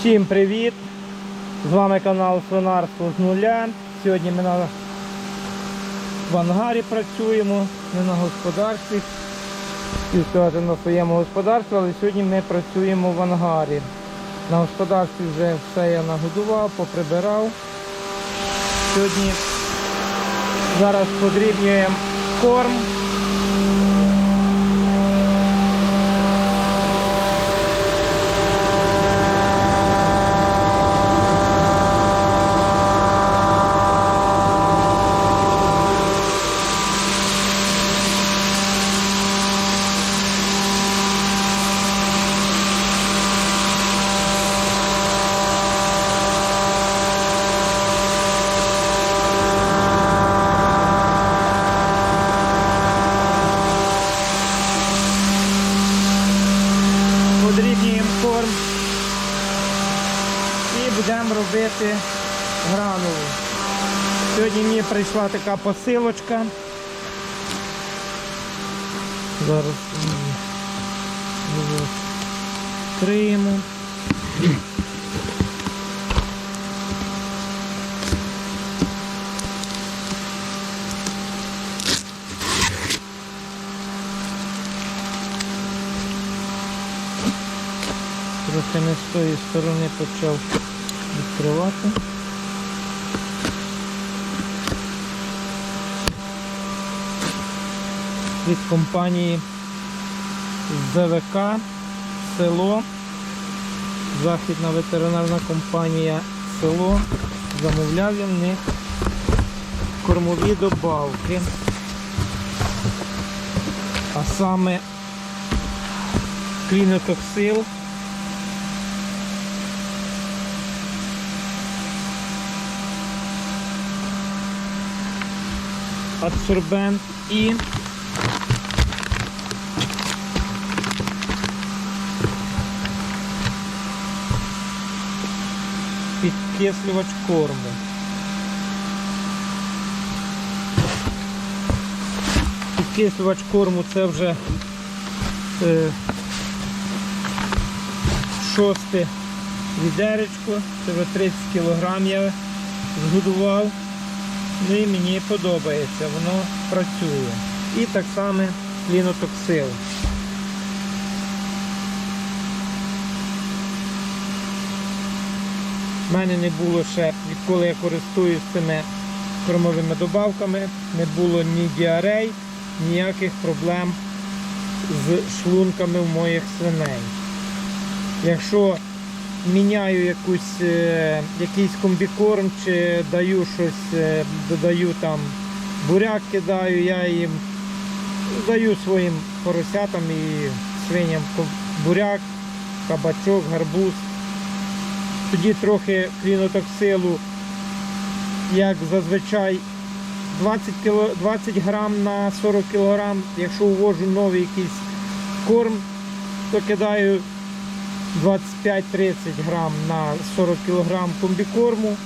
Всім привіт! З вами канал Свинарство з нуля. Сьогодні ми на в ангарі працюємо, не на господарстві. Хотів сказати на своєму господарстві, але сьогодні ми працюємо в ангарі. На господарстві вже все я нагодував, поприбирав. Сьогодні зараз подрібнюємо корм. подрібнюємо корм і будемо робити гранулу. Сьогодні мені прийшла така посилочка. Зараз відкриємо. Трохи не з тої сторони почав відкривати. Від компанії ЗВК село. Західна ветеринарна компанія село. Замовляв я в них кормові добавки. А саме клінотоксил адсорбент і підкислювач корму. Підкислювач корму це вже е, шосте відеречко, це вже 30 кг я згодував. Ну і мені подобається, воно працює. І так само лінотоксил. У мене не було ще, відколи я користуюсь цими кормовими добавками, не було ні діарей, ніяких проблем з шлунками в моїх свиней. Якщо міняю якусь, е, якийсь комбікорм чи даю щось, е, додаю там буряк кидаю, я їм даю своїм поросятам і свиням буряк, кабачок, гарбуз. Тоді трохи клінотоксилу, як зазвичай 20, кіло, 20 грам на 40 кілограм. Якщо увожу новий якийсь корм, то кидаю 25-30 грам на 40 кг комбікорму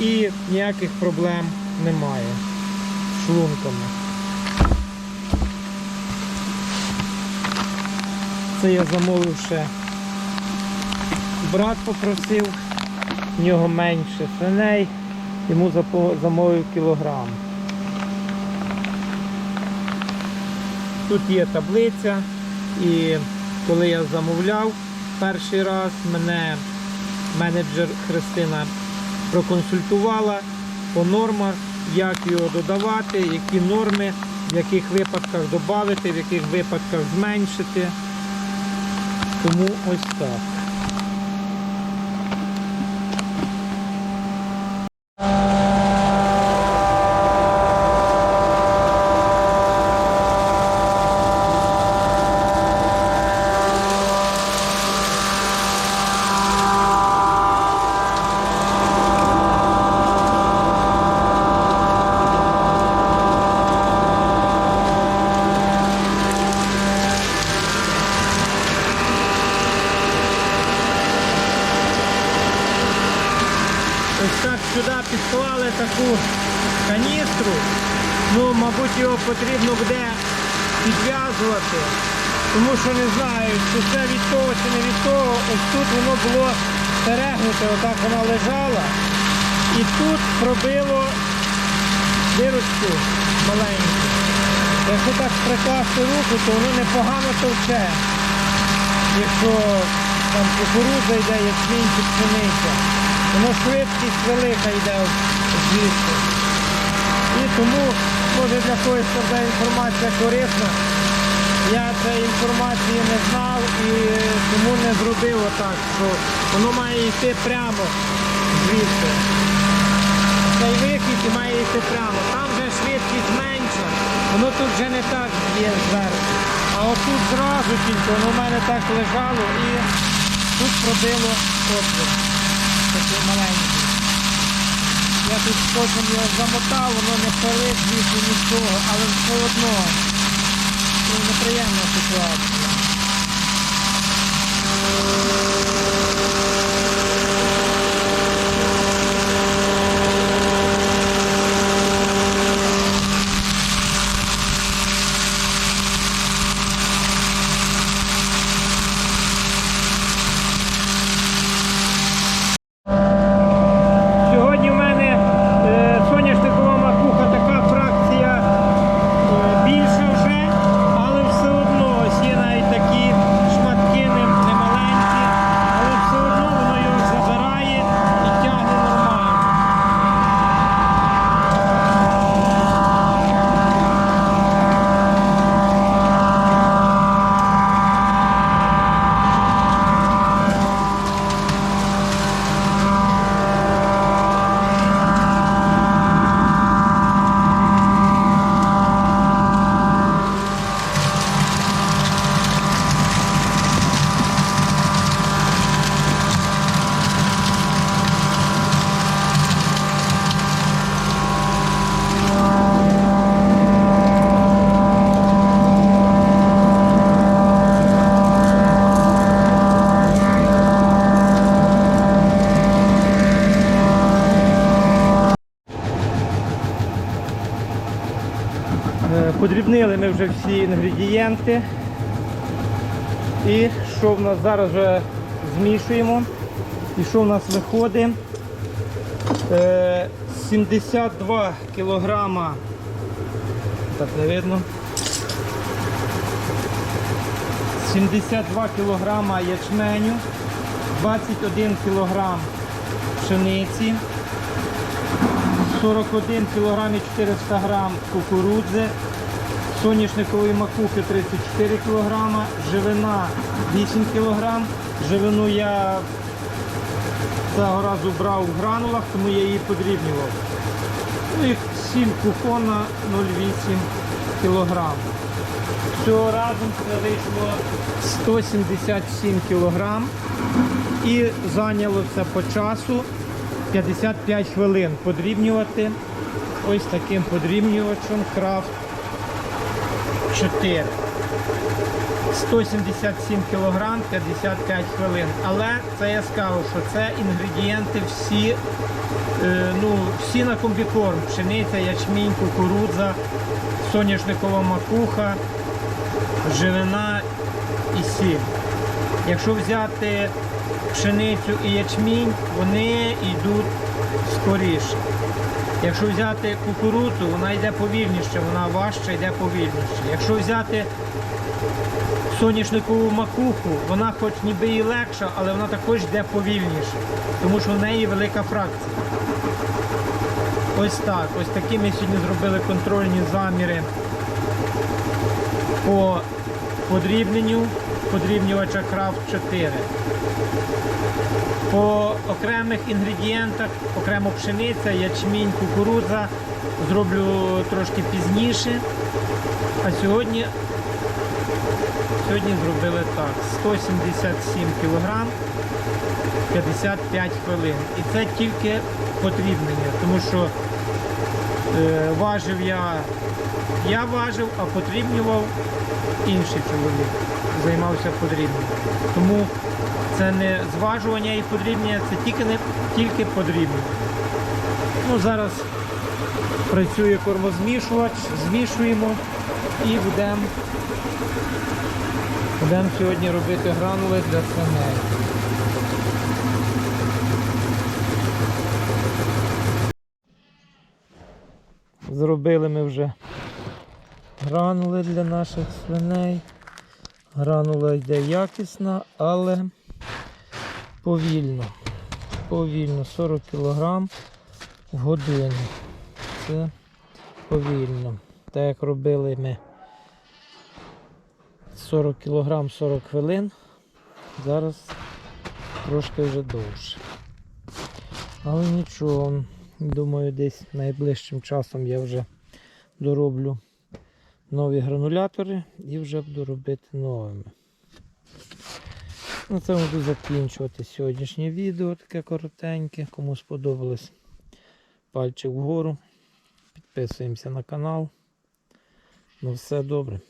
і ніяких проблем немає з шлунками. Це я замовив ще. Брат попросив, в нього менше свиней, йому замовив кілограм. Тут є таблиця і коли я замовляв перший раз, мене менеджер Христина проконсультувала по нормах, як його додавати, які норми, в яких випадках додати, в яких випадках зменшити. Тому ось так. Ось так сюди підклали таку каністру. Ну, мабуть, його потрібно буде підв'язувати. Тому що не знаю, чи це від того, чи не від того. Ось тут воно було перегнути, отак вона лежала. І тут пробило дирочку маленьку. Якщо так прикласти руку, то воно непогано товче. Якщо там кукурудза йде, ячмінь чи пшениця, воно швидкість велика йде звідси. І тому, може для когось ця інформація корисна. Я цієї інформації не знав і тому не зробив отак, що воно має йти прямо звідси. Цей вихід і має йти прямо. Там вже швидкість менша, воно тут вже не так є зверху. А отут зразу тільки воно в мене так лежало і тут пробило отвір. Тут скотчем я замотав, воно не палить більше нічого, але все одно це неприємна ситуація. Сьогодні в мене е, соняшникова макуха така фракція е, більша вже, але все одно ось є навіть такі шматки не, не маленькі, але все одно воно його забирає і тягне нормально. Е, Подрібнили ми вже всі інгредієнти. І що в нас зараз вже змішуємо? І що в нас виходить? Е, 72 кілограма. Так не видно. 72 кілограма ячменю, 21 кілограм пшениці, 41 кг і 400 грам кукурудзи, соняшникової макухи 34 кг, живина 8 кг. Живину я цього разу брав в гранулах, тому я її подрібнював. Ну і сіль кухона 0,8 кг. Всього разом це вийшло 177 кг і зайняло це по часу 55 хвилин подрібнювати ось таким подрібнювачем Крафт 4. 177 кг 55 хвилин. Але це я скажу, що це інгредієнти всі, е, ну, всі на комбікорм. Пшениця, ячмінь, кукурудза, соняшникова макуха, живина і сіль. Якщо взяти пшеницю і ячмінь, вони йдуть скоріше. Якщо взяти кукурудзу, вона йде повільніше, вона важче йде повільніше. Якщо взяти соняшникову макуху, вона хоч ніби і легша, але вона також йде повільніше, тому що в неї велика фракція. Ось так. Ось такі ми сьогодні зробили контрольні заміри по подрібненню подрібнювача Крафт 4. Окремих інгредієнтах, окремо пшениця, ячмінь, кукурудза зроблю трошки пізніше. А сьогодні, сьогодні зробили так: 177 кг 55 хвилин. І це тільки потрібнення, тому що е, важив я, я важив, а потрібнював інший чоловік. Займався подрібненням. Тому це не зважування і потрібне, це тільки не тільки подрібнення. Ну, Зараз працює кормозмішувач, змішуємо і будемо будем сьогодні робити гранули для свиней. Зробили ми вже гранули для наших свиней. Гранула йде якісна, але повільно. Повільно. 40 кг в годину. Це повільно. Так як робили ми 40 кг 40 хвилин. Зараз трошки вже довше. Але нічого, думаю, десь найближчим часом я вже дороблю нові гранулятори і вже буду робити новими. На цьому буду закінчувати сьогоднішнє відео, таке коротеньке. Кому сподобалось, пальчик вгору. Підписуємося на канал. Ну все добре.